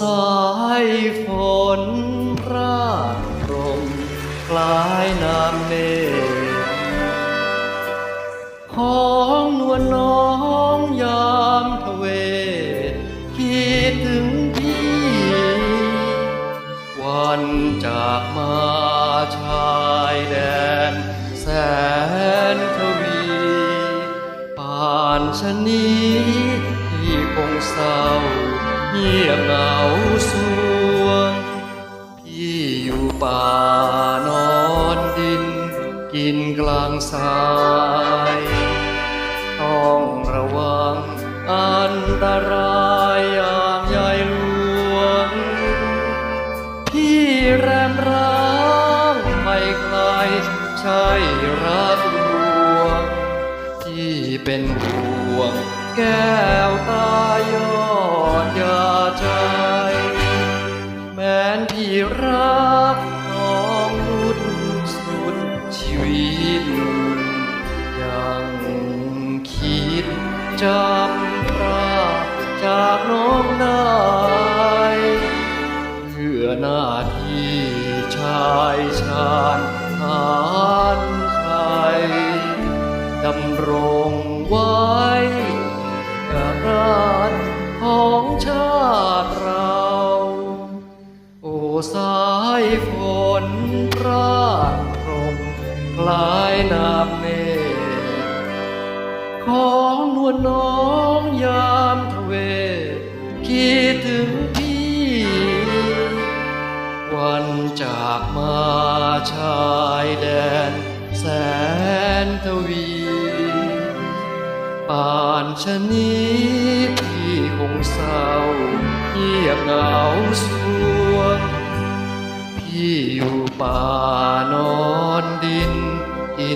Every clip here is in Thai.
สายฝนราดลมคลายน้ำเมฆของนวลน้องยามทเว คิดถึงพี่ วันจากมาชายแดนแสนทวีป่านชนีที่คงเศร้า เงียบเหงาสวงพี่อยู่ป่านอนดิน กินกลางทรายต้องระวังอันตรายอย่างใหญ่หลวงที่แรมร้างไม่ไกลใช่รักลวงที่เป็นห่วงแก้วตายอ ยาใจ แม้นพี่รักน้องนุดสุดชีวิต ยังคิดจำพระจากน้องได้เพื่อหน้าที่ชายชาญทหารไทยดำรง คล้ายน้ำเมฆของนวลน้องยามทเวคิดถึงพี่ วันจากมาชายแดนแสนทวีป่านชะนี้พี่คงเศร้าเงียบเหงาสวงพี่อยู่ป่านอน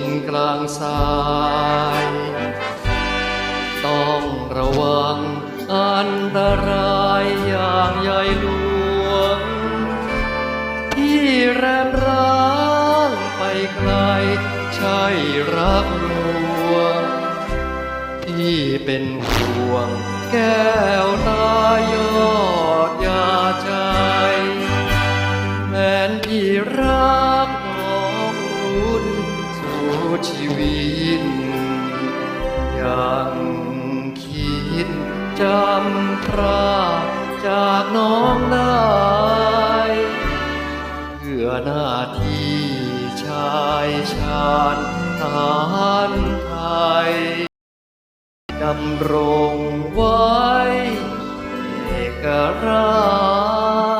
นกลางทราย ต้องระวังอันตรายอย่างใหญ่หลวง ที่แรมร้างไปไกลใช่รักลวง ที่เป็นห่วงแก้วตายอดยาใจแม้นพี่รัก ชีวิต ยังคิดจำพระจากน้องได้ เพื่อหน้าที่ชายชาญทหารไทยดำรงไว้เอกราช